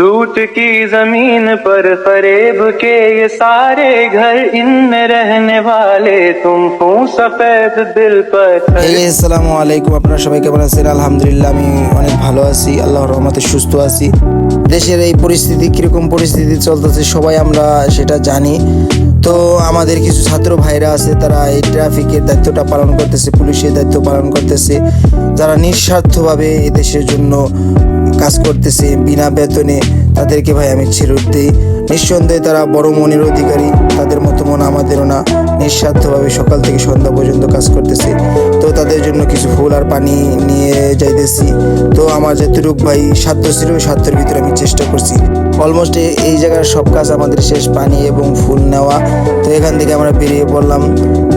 लूट की जमीन पर फरेब के ये सारे घर इनमें रहने वाले तुम हूँ सफेद दिल पर এই আসসালামু আলাইকুম আপনারা সবাই কেমন আছেন আলহামদুলিল্লাহ আমি অনেক ভালো আছি আল্লাহর রহমতে সুস্থ আছি দেশের এই পরিস্থিতি কিরকম পরিস্থিতি চলতেছে সবাই আমরা সেটা জানি তো আমাদের কিছু ছাত্র ভাইরা আছে তারা এই ট্রাফিকের দায়িত্বটা পালন করতেছে পুলিশের দায়িত্ব পালন করতেছে যারা নিঃস্বার্থভাবে এই দেশের জন্য কাজ করতেছে বিনা বেতনে তাদেরকে ভাই আমি ছেড়ে দিই। নিঃসন্দেহে তারা বড় মনের অধিকারী, তাদের মতো মন আমাদেরও না। নিঃস্বার্থভাবে সকাল থেকে সন্ধ্যা পর্যন্ত কাজ করতেছে। তো তাদের জন্য কিছু ফুল আর পানি নিয়ে যাইতেছি। তো আমার যতটুক ভাই সাধ্য ছিল সাধ্যের ভিতরে আমি চেষ্টা করছি। অলমোস্ট এই জায়গার সব কাজ আমাদের শেষ, পানি এবং ফুল নেওয়া। তো এখান থেকে আমরা বেরিয়ে পড়লাম।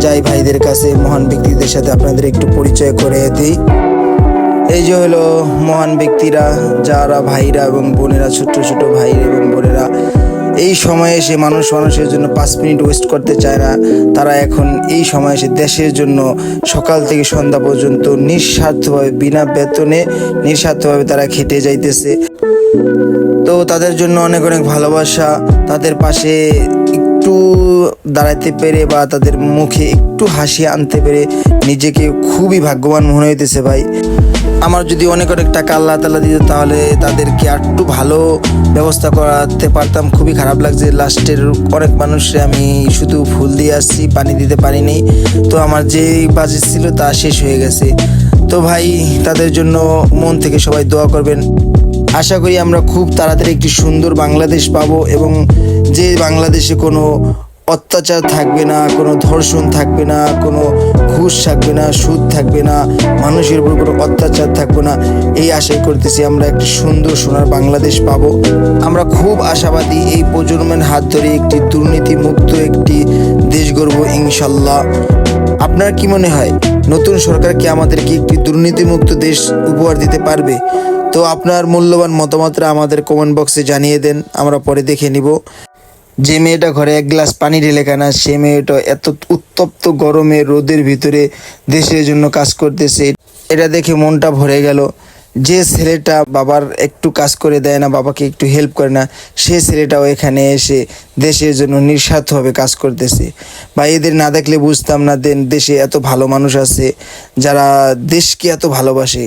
যাই ভাইদের কাছে মহান ব্যক্তিদের সাথে আপনাদের একটু পরিচয় করে দিই। এই যে হলো মহান ব্যক্তিরা, যারা ভাইরা এবং বোনেরা ছোট ছোট ভাই এবং বোনেরা, এই সময়ে এসে মানুষ মানুষের জন্য পাঁচ মিনিট ওয়েস্ট করতে চায় না। তারা এখন এই সময়ে এসে দেশের জন্য সকাল থেকে সন্ধ্যা পর্যন্ত নিঃস্বার্থভাবে, বিনা বেতনে নিঃস্বার্থভাবে তারা খেটে যাইতেছে। তো তাদের জন্য অনেক অনেক ভালোবাসা। তাদের পাশে একটু দাঁড়াতে পেরে বা তাদের মুখে একটু হাসি আনতে পেরে নিজেকে খুবই ভাগ্যবান মনে হইতেছে ভাই। আমার যদি অনেক অনেক টাকা আল্লাহ তালা দিত, তাহলে তাদেরকে একটু ভালো ব্যবস্থা করাতে পারতাম। খুবই খারাপ লাগছে। লাস্টের অনেক মানুষে আমি শুধু ফুল দিয়ে আসছি, পানি দিতে পারিনি। তো আমার যে বাজেট ছিল তা শেষ হয়ে গেছে। তো ভাই, তাদের জন্য মন থেকে সবাই দোয়া করবেন। আশা করি আমরা খুব তাড়াতাড়ি একটি সুন্দর বাংলাদেশ পাবো এবং যে বাংলাদেশে কোনো অত্যাচার থাকবে না, কোনো ধর্ষণ থাকবে না, কোনো ঘুষ থাকবে না, সুদ থাকবে না, মানুষের উপর কোনো অত্যাচার থাকবে না। এই আশাই করতেছি আমরা একটি সুন্দর সোনার বাংলাদেশ পাবো। আমরা খুব আশাবাদী এই প্রজন্মের হাত ধরে একটি দুর্নীতি মুক্ত একটি দেশ গড়ব ইনশাল্লাহ। আপনার কি মনে হয়, নতুন সরকার কি আমাদেরকে একটি দুর্নীতিমুক্ত দেশ উপহার দিতে পারবে? তো আপনার মূল্যবান মতামতটা আমাদের কমেন্ট বক্সে জানিয়ে দেন, আমরা পরে দেখে নিব। যে মেয়েটা ঘরে এক গ্লাস পানি ঢেলে কেনা সে মেয়েটা এত উত্তপ্ত গরমে রোদের ভিতরে দেশের জন্য কাজ করতেছে। এটা দেখে মনটা ভরে গেল। যে ছেলেটা বাবার একটু কাজ করে দেয় না, বাবাকে একটু হেল্প করে না, সে ছেলেটাও এখানে এসে দেশের জন্য নিঃস্বার্থভাবে কাজ করতেছে। বা এদের না দেখলে বুঝতাম না দেন দেশে এত ভালো মানুষ আছে, যারা দেশকে এত ভালোবাসে।